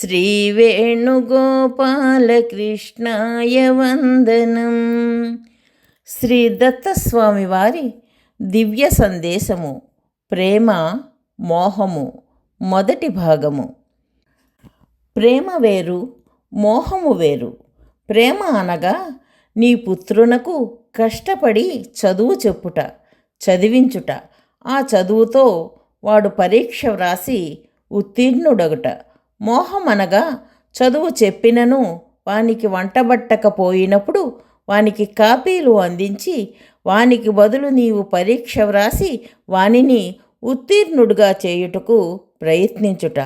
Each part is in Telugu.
శ్రీవేణుగోపాలకృష్ణాయ వందనం. శ్రీ దత్తస్వామి వారి దివ్య సందేశము ప్రేమ మోహము మొదటి భాగము. ప్రేమ వేరు మోహము వేరు. ప్రేమ అనగా నీ పుత్రునకు కష్టపడి చదువు చెప్పుట చదివించుట. ఆ చదువుతో వాడు పరీక్ష వ్రాసి ఉత్తీర్ణుడగుట. మోహం అనగా చదువు చెప్పినను వానికి వంటబట్టకపోయినప్పుడు వానికి కాపీలు అందించి వానికి బదులు నీవు పరీక్ష వ్రాసి వానిని ఉత్తీర్ణుడుగా చేయుటకు ప్రయత్నించుట.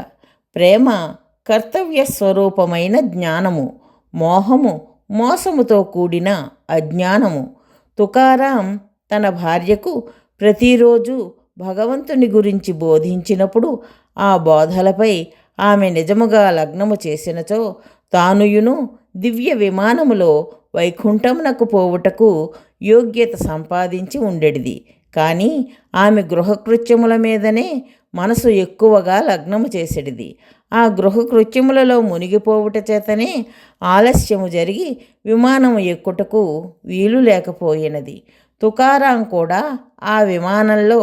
ప్రేమ కర్తవ్య స్వరూపమైన జ్ఞానము. మోహము మోసముతో కూడిన అజ్ఞానము. తుకారాం తన భార్యకు ప్రతిరోజు భగవంతుని గురించి బోధించినప్పుడు ఆ బోధలపై ఆమె నిజముగా లగ్నము చేసినచో తానుయును దివ్య విమానములో వైకుంఠమునకు పోవుటకు యోగ్యత సంపాదించి ఉండేది కానీ ఆమె గృహకృత్యముల మీదనే మనసు ఎక్కువగా లగ్నము చేసేటిది ఆ గృహకృత్యములలో మునిగిపోవుట చేతనే ఆలస్యము జరిగి విమానము ఎక్కుటకు వీలు లేకపోయినది. తుకారాం కూడా ఆ విమానంలో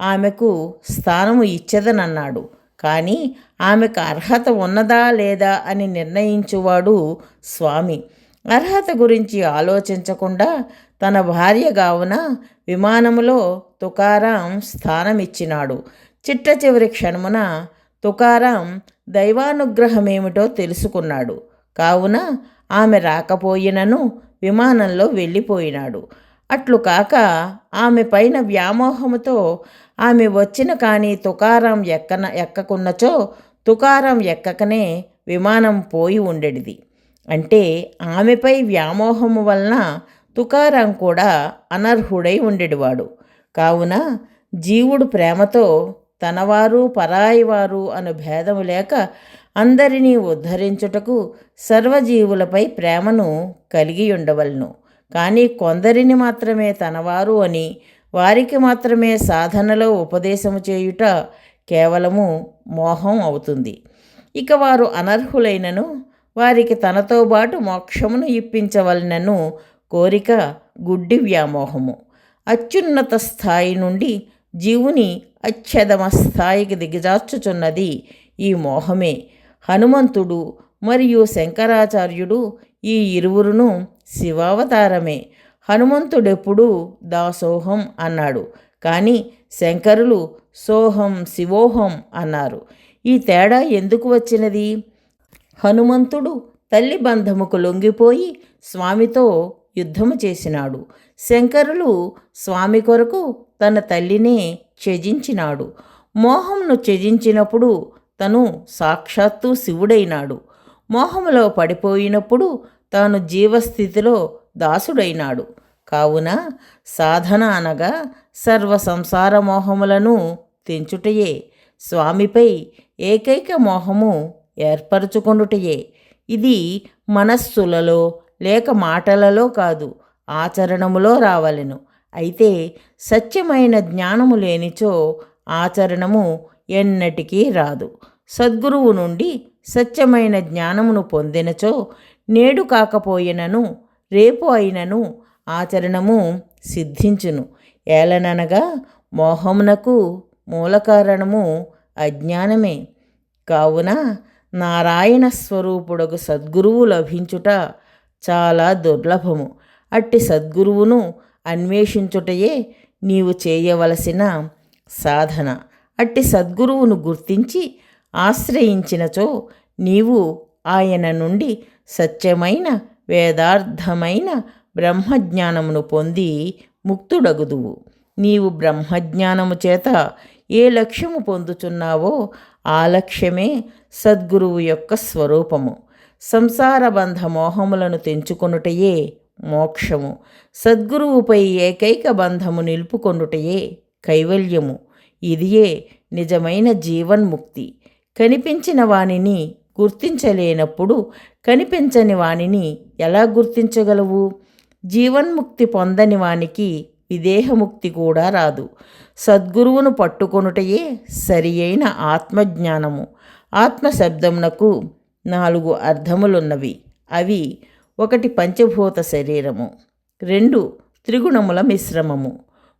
ఆమెకు స్థానము ఇచ్చదనన్నాడు. కానీ ఆమెకు అర్హత ఉన్నదా లేదా అని నిర్ణయించువాడు స్వామి. అర్హత గురించి ఆలోచించకుండా తన భార్య గావున విమానములో తుకారాం స్థానమిచ్చినాడు. చిట్ట చివరి క్షణమున తుకారాం దైవానుగ్రహమేమిటో తెలుసుకున్నాడు. కావున ఆమె రాకపోయినను విమానంలో వెళ్ళిపోయినాడు. అట్లు కాక ఆమె పైన వ్యామోహముతో ఆమె వచ్చిన కానీ తుకారం ఎక్కన ఎక్కకున్నచో తుకారం ఎక్కకనే విమానం పోయి ఉండేది అంటే ఆమెపై వ్యామోహము వలన తుకారం కూడా అనర్హుడై ఉండేవాడు కావున జీవుడు ప్రేమతో తనవారు పరాయివారు అను భేదము లేక అందరినీ ఉద్ధరించుటకు సర్వజీవులపై ప్రేమను కలిగి ఉండవలను. కానీ కొందరిని మాత్రమే తనవారు అని వారికి మాత్రమే సాధనలో ఉపదేశము చేయుట కేవలము మోహం అవుతుంది. ఇక వారు అనర్హులైనను వారికి తనతో పాటు మోక్షమును ఇప్పించవలనను కోరిక గుడ్డి వ్యామోహము. అత్యున్నత స్థాయి నుండి జీవుని అత్యధమ స్థాయికి దిగజార్చుచున్నది ఈ మోహమే. హనుమంతుడు మరియు శంకరాచార్యుడు ఈ ఇరువురును శివావతారమే. హనుమంతుడెప్పుడు దాసోహం అన్నాడు. కానీ శంకరులు సోహం శివోహం అన్నారు. ఈ తేడా ఎందుకు వచ్చినది? హనుమంతుడు తల్లి బంధముకు లొంగిపోయి స్వామితో యుద్ధము చేసినాడు. శంకరులు స్వామి కొరకు తన తల్లినే త్యజించినాడు. మోహంను త్యజించినప్పుడు తను సాక్షాత్తు శివుడైనాడు. మోహములో పడిపోయినప్పుడు తాను జీవస్థితిలో దాసుడైనాడు. కావున సాధన అనగా సర్వ సంసార మోహములను తెంచుటయే. స్వామిపై ఏకైక మోహము ఏర్పరచుకొనుటయే. ఇది మనస్సులలో లేక మాటలలో కాదు ఆచరణములో రావలెను. అయితే సత్యమైన జ్ఞానము లేనిచో ఆచరణము ఎన్నటికీ రాదు. సద్గురువు నుండి సత్యమైన జ్ఞానమును పొందినచో నేడు కాకపోయినను రేపు అయినను ఆచరణము సిద్ధించును. ఏలననగా మోహమునకు మూలకారణము అజ్ఞానమే. కావున నారాయణ స్వరూపుడకు సద్గురువు లభించుట చాలా దుర్లభము. అట్టి సద్గురువును అన్వేషించుటయే నీవు చేయవలసిన సాధన. అట్టి సద్గురువును గుర్తించి ఆశ్రయించినచో నీవు ఆయన నుండి సత్యమైన వేదార్థమైన బ్రహ్మజ్ఞానమును పొంది ముక్తుడగుదువు. నీవు బ్రహ్మజ్ఞానము చేత ఏ లక్ష్యము పొందుచున్నావో ఆ లక్ష్యమే సద్గురువు యొక్క స్వరూపము. సంసార బంధ మోహములను తెంచుకొనుటయే మోక్షము. సద్గురువుపై ఏకైక బంధము నిలుపుకొనుటయే కైవల్యము. ఇదియే నిజమైన జీవన్ముక్తి. కనిపించిన వానిని గుర్తించలేనప్పుడు కనిపించని వానిని ఎలా గుర్తించగలవు? జీవన్ముక్తి పొందని వానికి విదేహముక్తి కూడా రాదు. సద్గురువును పట్టుకొనుటయే సరి అయిన ఆత్మజ్ఞానము. ఆత్మశబ్దమునకు నాలుగు అర్థములున్నవి. అవి ఒకటి పంచభూత శరీరము రెండు త్రిగుణముల మిశ్రమము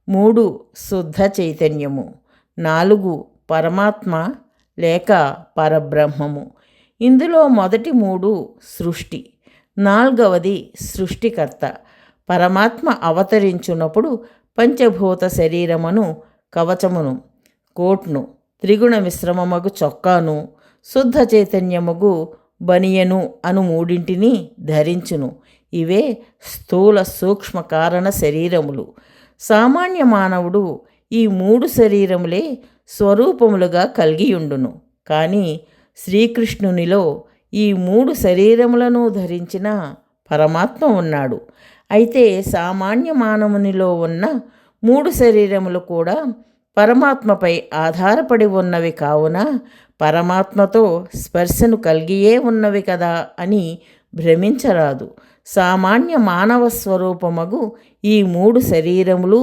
మూడు శుద్ధ చైతన్యము నాలుగు పరమాత్మ లేక పరబ్రహ్మము. ఇందులో మొదటి మూడు సృష్టి నాల్గవది సృష్టికర్త. పరమాత్మ అవతరించున్నప్పుడు పంచభూత శరీరమును కవచమును కోట్ను త్రిగుణ మిశ్రమమగు చొక్కాను శుద్ధ చైతన్యముగు బనియను అను మూడింటిని ధరించును. ఇవే స్థూల సూక్ష్మ కారణ శరీరములు. సామాన్య మానవుడు ఈ మూడు శరీరములే స్వరూపములుగా కలిగియుండును. కానీ శ్రీకృష్ణునిలో ఈ మూడు శరీరములను ధరించిన పరమాత్మ ఉన్నాడు. అయితే సామాన్య మానవునిలో ఉన్న మూడు శరీరములు కూడా పరమాత్మపై ఆధారపడి ఉన్నవి కావున పరమాత్మతో స్పర్శను కలిగియే ఉన్నవి కదా అని భ్రమించరాదు. సామాన్య మానవ స్వరూపమగు ఈ మూడు శరీరములు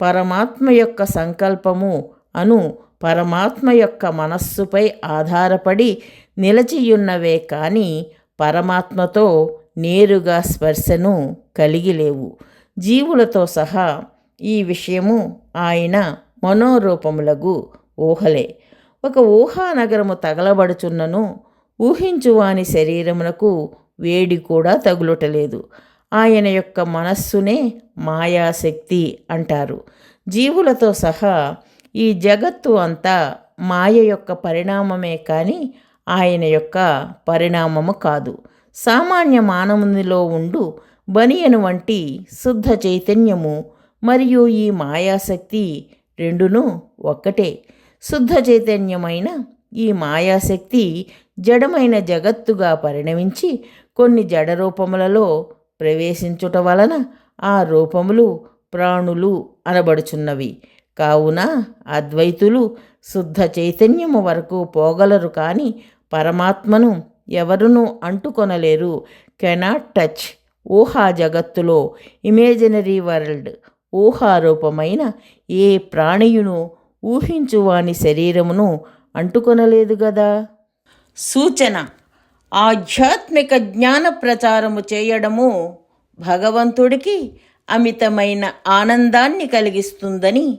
పరమాత్మ యొక్క సంకల్పము అను పరమాత్మ యొక్క మనస్సుపై ఆధారపడి నిలచియున్నవే కానీ పరమాత్మతో నేరుగా స్పర్శను కలిగి లేవు. జీవులతో సహా ఈ విషయము ఆయన మనోరూపములకు ఊహలే. ఒక ఊహానగరము తగలబడుచున్నను ఊహించువాని శరీరమునకు వేడి కూడా తగులుటలేదు. ఆయన యొక్క మనస్సునే మాయాశక్తి అంటారు. జీవులతో సహా ఈ జగత్తు అంతా మాయ యొక్క పరిణామమే కానీ ఆయన యొక్క పరిణామము కాదు. సామాన్య మానవునిలో ఉండు బనియను వంటి శుద్ధ చైతన్యము మరియు ఈ మాయాశక్తి రెండును ఒక్కటే. శుద్ధ చైతన్యమైన ఈ మాయాశక్తి జడమైన జగత్తుగా పరిణమించి కొన్ని జడ రూపములలో ప్రవేశించుట వలన ఆ రూపములు ప్రాణులు అనబడుచున్నవి. కావున అద్వైతులు శుద్ధ చైతన్యము వరకు పోగలరు కానీ పరమాత్మను ఎవరునూ అంటుకొనలేరు. కెనాట్ టచ్ ఊహా జగత్తులో ఇమేజినరీ వరల్డ్ ఊహారూపమైన ఏ ప్రాణియును ఊహించువాని శరీరమును అంటుకొనలేదు గదా? సూచన ఆధ్యాత్మిక జ్ఞాన ప్రచారము చేయడము భగవంతుడికి అమితమైన ఆనందాన్ని కలిగిస్తుందని